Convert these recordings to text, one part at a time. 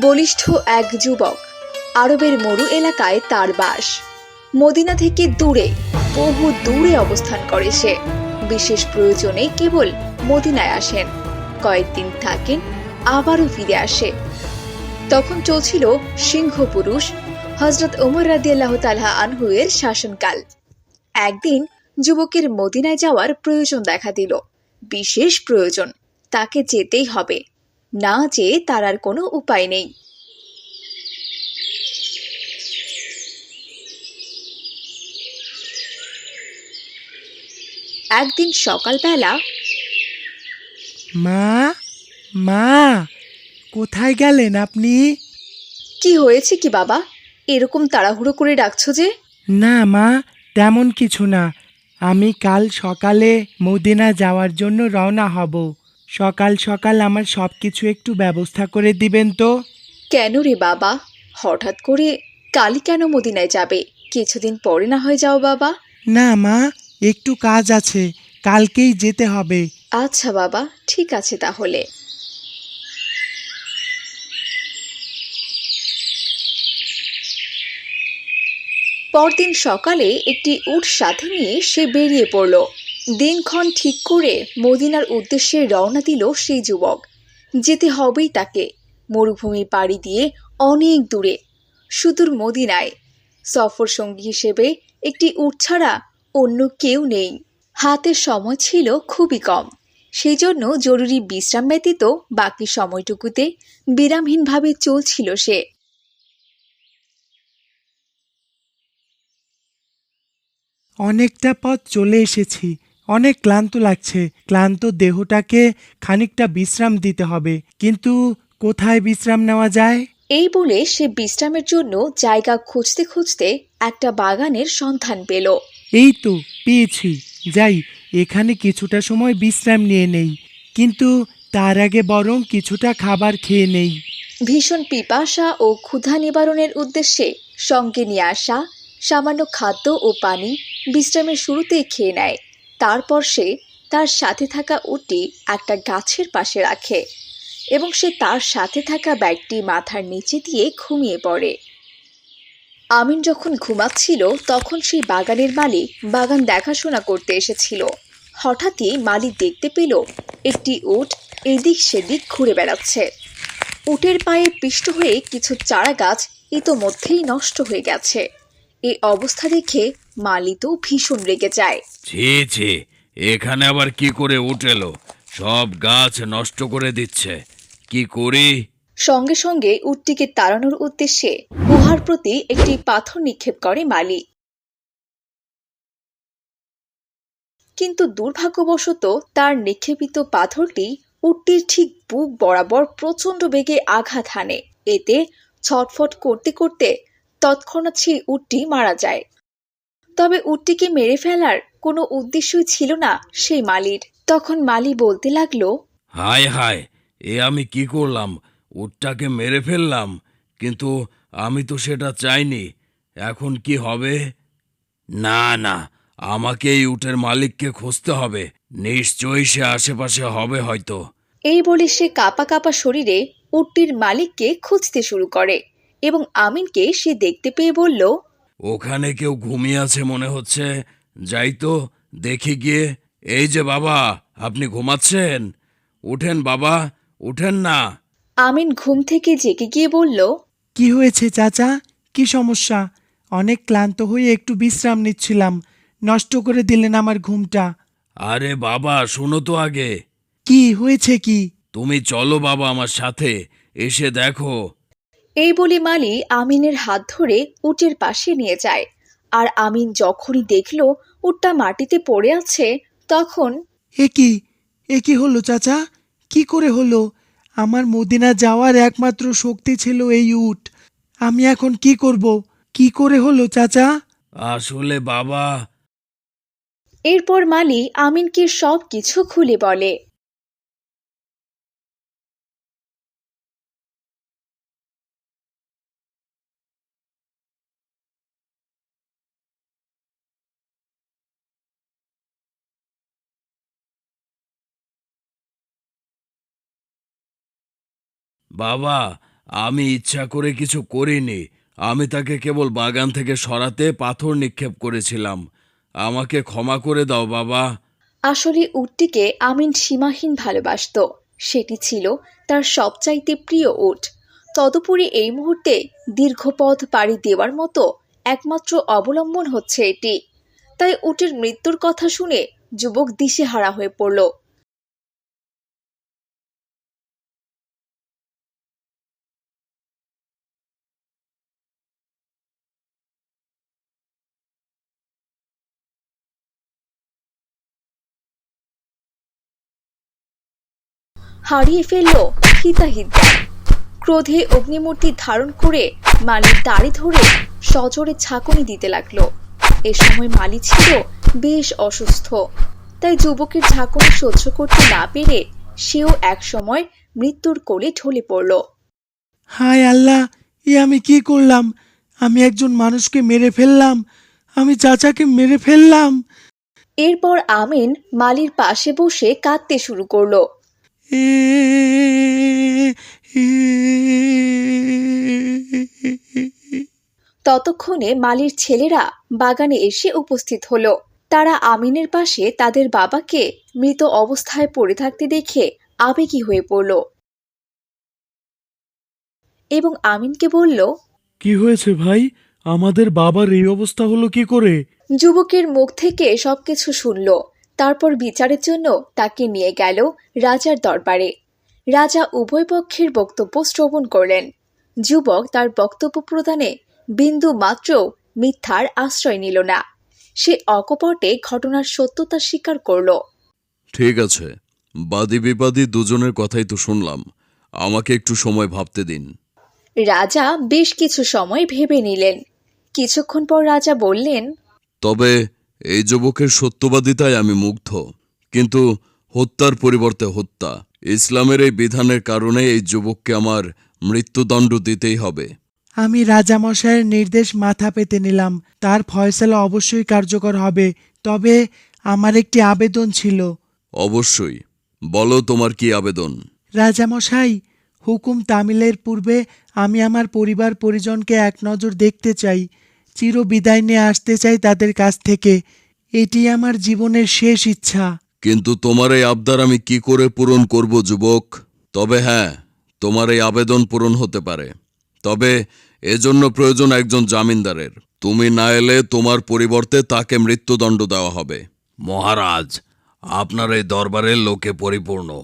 বলিষ্ঠ এক যুবক আরবের মরু এলাকায় তার বাস। মদিনা থেকে দূরে, বহু দূরে অবস্থান করে সে। বিশেষ প্রয়োজনে কেবল মদিনায় আসেন। কয়েকদিন থাকেন, আবারও ফিরে আসে। তখন চলছিল সিংহ পুরুষ হজরত ওমর রাদিয়াল্লাহ তালহা আনহুয়ের শাসনকাল। একদিন যুবকের মদিনায় যাওয়ার প্রয়োজন দেখা দিল। বিশেষ প্রয়োজন, তাকে যেতেই হবে। না যেয়ে তার আর কোনো উপায় নেই। একদিন সকালবেলা মা মা কোথায় গেলেন আপনি? কি হয়েছে কি বাবা? এরকম তাড়াহুড়ো করে ডাকছো যে? না মা তেমন কিছু না। আমি কাল সকালে মদিনা যাওয়ার জন্য রওনা হব। সকাল সকাল আমার সব কিছু একটু ব্যবস্থা করে দিবেন তো? কেন রে বাবা? হঠাৎ করে কালই কেন মদিনায় যাবে? কিছুদিন পরে না হয়ে যাও বাবা। না মা একটু কাজ আছে কালকেই যেতে হবে। আচ্ছা বাবা ঠিক আছে তাহলে। পরদিন সকালে একটি উট সাথে নিয়ে সে বেরিয়ে পড়ল। দিনক্ষণ ঠিক করে মদিনার উদ্দেশ্যে রওনা দিল সেই যুবক। যেতে হবেই তাকে। মরুভূমি পাড়ি দিয়ে অনেক দূরে, সুদূর মদিনায়। সফর সঙ্গী হিসেবে একটি উট ছাড়া অন্য কেউ নেই। হাতের সময় ছিল খুবই কম। সেই জন্য জরুরি বিশ্রাম ব্যতীত বাকি সময়টুকুতে বিরামহীনভাবে চলছিল সে। অনেকটা পথ চলে এসেছি। অনেক ক্লান্ত লাগছে। ক্লান্ত দেহটাকে খানিকটা বিশ্রাম দিতে হবে। কিন্তু কোথায় বিশ্রাম নেওয়া যায়? এই বলে সে বিশ্রামের জন্য জায়গা খুঁজতে খুঁজতে একটা বাগানের সন্ধান পেল। এই তো পেয়েছি। যাই এখানে কিছুটা সময় বিশ্রাম নিয়ে নেই। কিন্তু তার আগে বরং কিছুটা খাবার খেয়ে নেই। ভীষণ পিপাসা ও ক্ষুধা নিবারণের উদ্দেশ্যে সঙ্গে নিয়ে আসা সামান্য খাদ্য ও পানি বিশ্রামের শুরুতেই খেয়ে নেয়। তারপর সে তার সাথে থাকা উটটি একটা গাছের পাশে রাখে এবং সে তার সাথে থাকা ব্যাগটি মাথার নিচে দিয়ে ঘুমিয়ে পড়ে। আমিন যখন ঘুমাচ্ছিল, তখন সেই বাগানের মালিক বাগান দেখাশোনা করতে এসেছিল। হঠাৎই মালিক দেখতে পেল, একটি উট এদিক সেদিক ঘুরে বেড়াচ্ছে। উটের পায়ে পিষ্ট হয়ে কিছু চারা গাছ ইতোমধ্যেই নষ্ট হয়ে গেছে। এই অবস্থা দেখে মালি তো ভীষণ রেগে যায়। ছি ছি এখানে আবার কি করে উঠেলো? সব গাছ নষ্ট করে দিচ্ছে। কি করি? সঙ্গে সঙ্গে উটটিকে তাড়ানোর উদ্দেশ্যে গুহার প্রতি একটি পাথর নিক্ষেপ করে মালি। কিন্তু দুর্ভাগ্যবশত তার নিক্ষেপিত পাথরটি উটটির ঠিক বুক বরাবর প্রচণ্ড বেগে আঘাত হানে। এতে ছটফট করতে করতে তৎক্ষণাৎ সেই উটটি মারা যায়। তবে উটটিকে মেরে ফেলার কোনো উদ্দেশ্যই ছিল না সেই মালির। তখন মালি বলতে লাগল হায় হায় এ আমি কি করলাম? উটটাকে মেরে ফেললাম কিন্তু আমি তো সেটা চাইনি। এখন কি হবে? না না আমাকে এই উটের মালিককে খুঁজতে হবে। নিশ্চয়ই সে আশেপাশে হবে হয়তো। এই বলে সে কাপা কাপা শরীরে উটটির মালিককে খুঁজতে শুরু করে এবং আমিনকে সে দেখতে পেয়ে বলল ওখানে কেউ ঘুমিয়ে আছে মনে হচ্ছে। যাই তো দেখি গিয়ে। এই যে বাবা আপনি ঘুমাচ্ছেন? উঠেন বাবা উঠেন না। আমিন ঘুম থেকে জেগে গিয়ে বলল কি হয়েছে চাচা? কি সমস্যা? অনেক ক্লান্ত হয়ে একটু বিশ্রাম নিচ্ছিলাম। নষ্ট করে দিলেন আমার ঘুমটা। আরে বাবা শোনো তো আগে। কি হয়েছে কি? তুমি চলো বাবা আমার সাথে এসে দেখো। এই বলে মালি আমিনের হাত ধরে উটের পাশে নিয়ে যায়। আর আমিন যখনই দেখল উটটা মাটিতে পড়ে আছে তখন এ কি? এ কি হলো চাচা? কি করে হলো? আমার মদিনা যাওয়ার একমাত্র শক্তি ছিল এই উট। আমি এখন কি করব? কি করে হলো চাচা? আসলে বাবা। এরপর মালি আমিনকে সব কিছু খুলে বলে। বাবা, আমি ইচ্ছা করে কিছু করিনি। আমি তাকে কেবল বাগান থেকে সরাতে পাথর নিক্ষেপ করেছিলাম। আমাকে ক্ষমা করে দাও, বাবা। আসলে উটটিকে আমিন সীমাহীন ভালোবাসত। সেটি ছিল তার সবচাইতে প্রিয় উট। তদুপরি এই মুহূর্তে দীর্ঘ পথ পাড়ি দেওয়ার মতো একমাত্র অবলম্বন হচ্ছে এটি। তাই উটের মৃত্যুর কথা শুনে যুবক দিশেহারা হয়ে পড়ল। হারিয়ে ফেলল হিতাহিত। ক্রোধে অগ্নিমূর্তি ধারণ করে মালির দাড়ি ধরে সজোরে ছাকুনি দিতে লাগল। এ সময় মালি ছিল বেশ অসুস্থ। তাই যুবকের ঝাঁকুনি সহ্য করতে না পেরে সেও এক সময় মৃত্যুর কোলে ঢলে পড়ল। হায় আল্লাহ এ আমি কি করলাম? আমি একজন মানুষকে মেরে ফেললাম। আমি চাচাকে মেরে ফেললাম। এরপর আমিন মালির পাশে বসে কাঁদতে শুরু করল। ততক্ষণে মালির ছেলেরা বাগানে এসে উপস্থিত হলো। তারা আমিনের পাশে তাদের বাবাকে মৃত অবস্থায় পড়ে থাকতে দেখে আবেগী হয়ে পড়ল। এবং আমিনকে বলল কি হয়েছে ভাই? আমাদের বাবার এই অবস্থা হলো কি করে? যুবকের মুখ থেকে সবকিছু শুনল। তারপর বিচারের জন্য তাকে নিয়ে গেল রাজার দরবারে। রাজা উভয় পক্ষের বক্তব্য শ্রবণ করলেন। যুবক তার বক্তব্য প্রদানে বিন্দু মাত্র মিথ্যার আশ্রয় নিল না। সে অকপটে ঘটনার সত্যতা স্বীকার করল। ঠিক আছে বাদী বিবাদী দুজনের কথাই তো শুনলাম। আমাকে একটু সময় ভাবতে দিন। রাজা বেশ কিছু সময় ভেবে নিলেন। কিছুক্ষণ পর রাজা বললেন তবে এই যুবকের সত্যবাদিতায় আমি মুগ্ধ। কিন্তু হত্যার পরিবর্তে হত্যা। ইসলামের এই বিধানের কারণে এই যুবককে আমার মৃত্যুদণ্ড দিতেই হবে। আমি রাজামশাইয়ের নির্দেশ মাথা পেতে নিলাম। তার ফয়সালা অবশ্যই কার্যকর হবে। তবে আমার একটি আবেদন ছিল। অবশ্যই। বলো তোমার কি আবেদন? রাজামশাই হুকুম তামিলের পূর্বে আমি আমার পরিবার পরিজনকে এক নজর দেখতে চাই। চির বিদায় নিয়ে আসতে চাই তাদের কাছ থেকে। এটি আমার জীবনের শেষ ইচ্ছা। কিন্তু তোমার এই আবদার আমি কি করে পূরণ করব, যুবক? তবে হ্যাঁ তোমার এই আবেদন পূরণ হতে পারে। তবে এজন্য প্রয়োজন একজন জামিনদারের। তুমি না এলে তোমার পরিবর্তে তাকে মৃত্যুদণ্ড দেওয়া হবে। মহারাজ, আপনার এই দরবারের লোকে পরিপূর্ণ।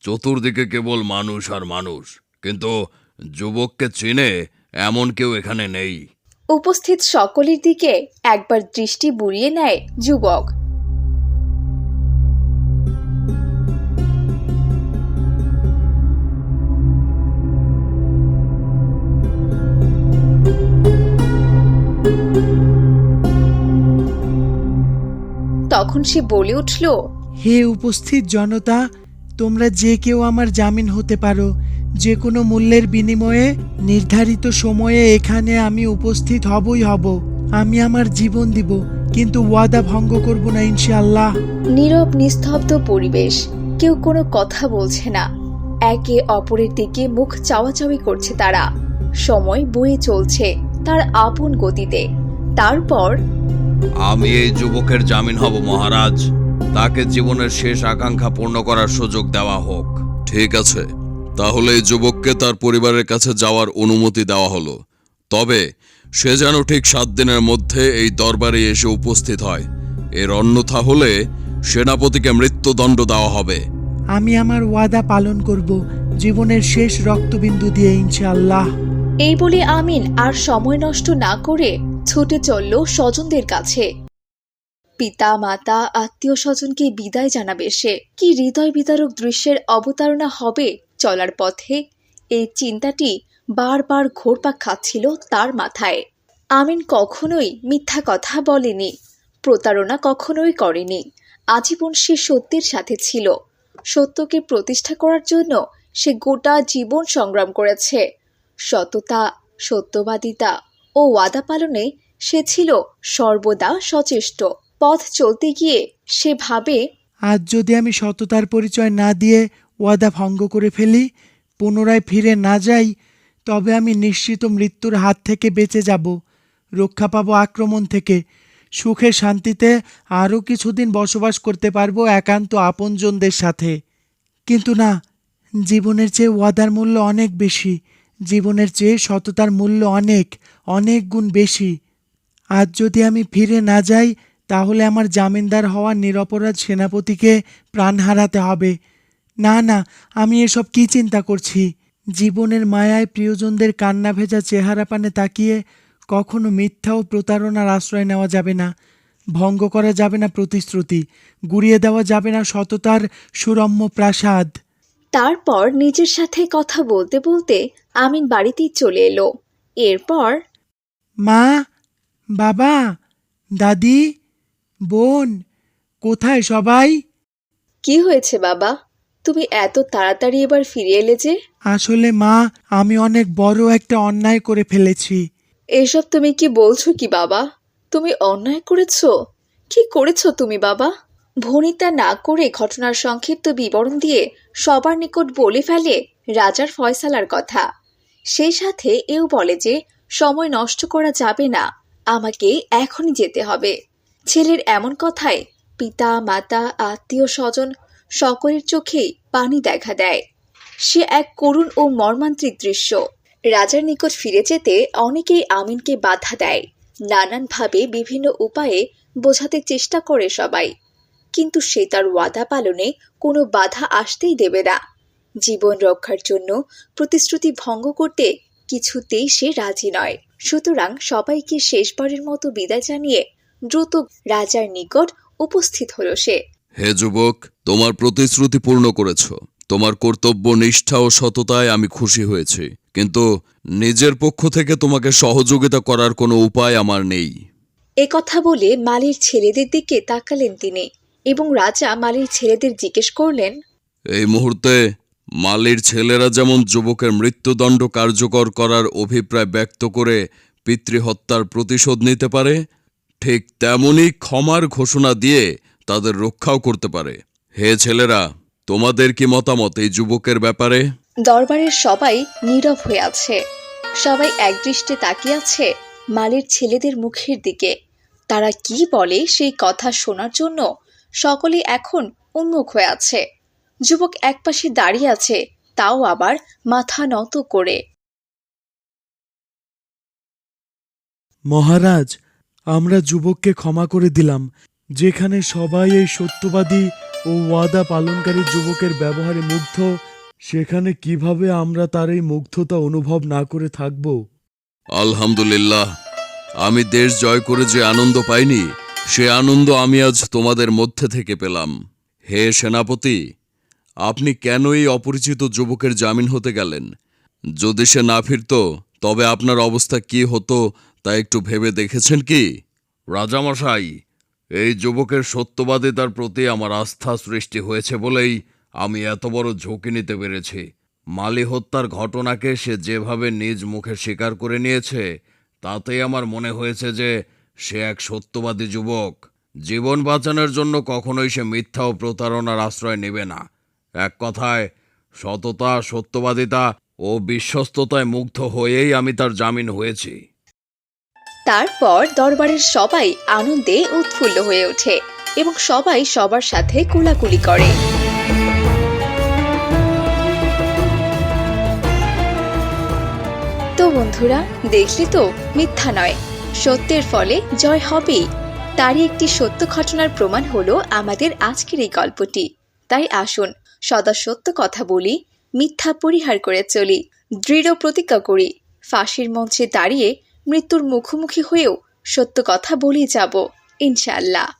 চতুর্দিকে কেবল মানুষ আর মানুষ। কিন্তু যুবককে চিনে এমন কেউ এখানে নেই। উপস্থিত সকলের দিকে একবার দৃষ্টি বুড়িয়ে নেয় যুবক। তখন সে বলে উঠল, হে উপস্থিত জনতা, তোমরা যে কেউ আমার জামিন হতে পারো যে কোনো মূল্যের বিনিময়ে নির্ধারিত সময়ে এখানে আমি উপস্থিত হবই হব। আমি আমার জীবন দিব কিন্তু ওয়াদা ভঙ্গ করব না ইনশাআল্লাহ। নীরব নিস্তব্ধ পরিবেশ কেউ কোনো কথা বলছে না। একে অপরের দিকে মুখ চাওয়াচাওয়ি করছে তারা। সময় বয়ে চলছে তার আপন গতিতে। তারপর আমি এই যুবকের জামিন হব মহারাজ। তাকে জীবনের শেষ আকাঙ্ক্ষা পূর্ণ করার সুযোগ দেওয়া হোক। ঠিক আছে। তাহলে এই যুবককে তার পরিবারের কাছে যাওয়ার অনুমতি দেওয়া হলো। তবে সে যেন ঠিক সাত দিনের মধ্যে এই দরবারে এসে উপস্থিত হয়। এর অন্যথা হলে সেনাপতিকে মৃত্যুদণ্ড দেওয়া হবে। আমি আমার ওয়াদা পালন করব জীবনের শেষ রক্তবিন্দু দিয়ে ইনশাআল্লাহ। এই বলে আমিন আর সময় নষ্ট না করে ছুটে চলল স্বজনদের কাছে। পিতা মাতা আত্মীয় স্বজনকে বিদায় জানাবে সে। কি হৃদয় বিদারক দৃশ্যের অবতারণা হবে চলার পথে এই চিন্তাটি বারবার ঘোরপাক খাচ্ছিল তার মাথায়। আমিন কখনোই মিথ্যা কথা বলেনি, প্রতারণা কখনোই করেনি। আজীবন সে সত্যের সাথে ছিল। সত্যকে প্রতিষ্ঠা করার জন্য সে গোটা জীবন সংগ্রাম করেছে। সততা, সত্যবাদিতা ও ওয়াদা পালনে সে ছিল সর্বদা সচেষ্ট। পথ চলতে গিয়ে সে ভাবে, আজ যদি আমি সততার পরিচয় না দিয়ে ওয়াদা ভঙ্গ করে ফেলি, পুনরায় ফিরে না যাই, তবে আমি নিশ্চিত মৃত্যুর হাত থেকে বেঁচে যাব, রক্ষা পাবো আক্রমণ থেকে, সুখে শান্তিতে আরও কিছুদিন বসবাস করতে পারব একান্ত আপনজনদের সাথে। কিন্তু না, জীবনের চেয়ে ওয়াদার মূল্য অনেক বেশি, জীবনের চেয়ে সততার মূল্য অনেক অনেক গুণ বেশি। আজ যদি আমি ফিরে না যাই, তাহলে আমার জামিনদার হওয়া নিরপরাধ সেনাপতিকে প্রাণ হারাতে হবে। না না আমি এসব কি চিন্তা করছি? জীবনের মায়ায় প্রিয়জনদের কান্না ভেজা চেহারা পানে তাকিয়ে কখনো মিথ্যা ও প্রতারণার আশ্রয় নেওয়া যাবে না। ভঙ্গ করা যাবে না প্রতিশ্রুতি গুড়িয়ে দেওয়া যাবে না সততার সুরম্য প্রাসাদ। তারপর নিজের সাথে কথা বলতে বলতে আমিন বাড়িতেই চলে এলো। এরপর মা বাবা দাদি বোন কোথায় সবাই? কি হয়েছে বাবা? তুমি এত তাড়াতাড়ি এবার ফিরে এলে যে? আসলে মা আমি অনেক বড় একটা অন্যায় করে ফেলেছি। এসব তুমি কি বলছো কি বাবা? তুমি অন্যায় করেছ? কি করেছ তুমি বাবা? ভনিতা না করে ঘটনার সংক্ষিপ্ত বিবরণ দিয়ে সবার নিকট বলে ফেলে রাজার ফয়সালার কথা। সেই সাথে এও বলে যে সময় নষ্ট করা যাবে না আমাকে এখনই যেতে হবে। ছেলের এমন কথায় পিতা মাতা আত্মীয় স্বজন সকলের চোখেই পানি দেখা দেয়। সে এক করুণ ও মর্মান্তিক দৃশ্য। রাজার নিকট ফিরে যেতে অনেকেই আমিনকে বাধা দেয়। নানানভাবে বিভিন্ন উপায়ে বোঝাতে চেষ্টা করে সবাই। কিন্তু সে তার ওয়াদা পালনে কোনো বাধা আসতেই দেবে না। জীবন রক্ষার জন্য প্রতিশ্রুতি ভঙ্গ করতে কিছুতেই সে রাজি নয়। সুতরাং সবাইকে শেষবারের মতো বিদায় জানিয়ে দ্রুত রাজার নিকট উপস্থিত হলো সে। হে যুবক তোমার প্রতিশ্রুতি পূর্ণ করেছ। তোমার কর্তব্য নিষ্ঠা ও সততায় আমি খুশি হয়েছি। কিন্তু নিজের পক্ষ থেকে তোমাকে সহযোগিতা করার কোনো উপায় আমার নেই। এ কথা বলে মালির ছেলেদের দিকে তাকালেন তিনি এবং রাজা মালির ছেলেদের জিজ্ঞেস করলেন এই মুহূর্তে মালির ছেলেরা যেমন যুবকের মৃত্যুদণ্ড কার্যকর করার অভিপ্রায় ব্যক্ত করে পিতৃহত্যার প্রতিশোধ নিতে পারে ঠিক তেমনই ক্ষমার ঘোষণা দিয়ে তাদের রক্ষাও করতে পারে। হে ছেলেরা তোমাদের কি মতামত এই যুবকের ব্যাপারে? দরবারের সবাই নীরব হয়ে আছে। সবাই একদৃষ্টে তাকিয়ে আছে মালির ছেলেদের মুখের দিকে। তারা কি বলে সেই কথা শোনার জন্য সকলে এখন উন্মুখ হয়ে আছে। যুবক একপাশে দাঁড়িয়ে আছে তাও আবার মাথা নত করে। মহারাজ আমরা যুবককে ক্ষমা করে দিলাম। যেখানে সবাই এই সত্যবাদী ও ওয়াদা পালনকারী যুবকের ব্যবহারে মুগ্ধ সেখানে কীভাবে আমরা তার এই মুগ্ধতা অনুভব না করে থাকব? আলহামদুলিল্লাহ। আমি দেশ জয় করে যে আনন্দ পাইনি সে আনন্দ আমি আজ তোমাদের মধ্যে থেকে পেলাম। হে সেনাপতি আপনি কেন এই অপরিচিত যুবকের জামিন হতে গেলেন? যদি সে না ফিরত তবে আপনার অবস্থা কি হতো তা একটু ভেবে দেখেছেন কি? রাজামশাই এই যুবকের সত্যবাদিতার প্রতি আমার আস্থা সৃষ্টি হয়েছে বলেই আমি এত বড় ঝুঁকি নিতে পেরেছি। মালি হত্যার ঘটনাকে সে যেভাবে নিজ মুখে স্বীকার করে নিয়েছে, তাতেই আমার মনে হয়েছে যে সে এক সত্যবাদী যুবক। জীবন বাঁচানোর জন্য কখনোই সে মিথ্যা ও প্রতারণার আশ্রয় নেবে না। এক কথায়, সততা, সত্যবাদিতা ও বিশ্বস্ততায় মুগ্ধ হয়েই আমি তার জামিন হয়েছি। তারপর দরবারের সবাই আনন্দে উৎফুল্ল হয়ে ওঠে এবং সবাই সবার সাথে কোলাকুলি করে। তো বন্ধুরা, দেখলে তো, মিথ্যা নয়। সত্যের ফলে জয় হবেই। তারই একটি সত্য ঘটনার প্রমাণ হলো আমাদের আজকের এই গল্পটি। তাই আসুন, সদা সত্য কথা বলি, মিথ্যা পরিহার করে চলি, দৃঢ় প্রতিজ্ঞা করি, ফাঁসির মঞ্চে দাঁড়িয়ে মৃত্যুর মুখোমুখি হয়েও সত্য কথা বলেই যাব ইনশাআল্লাহ।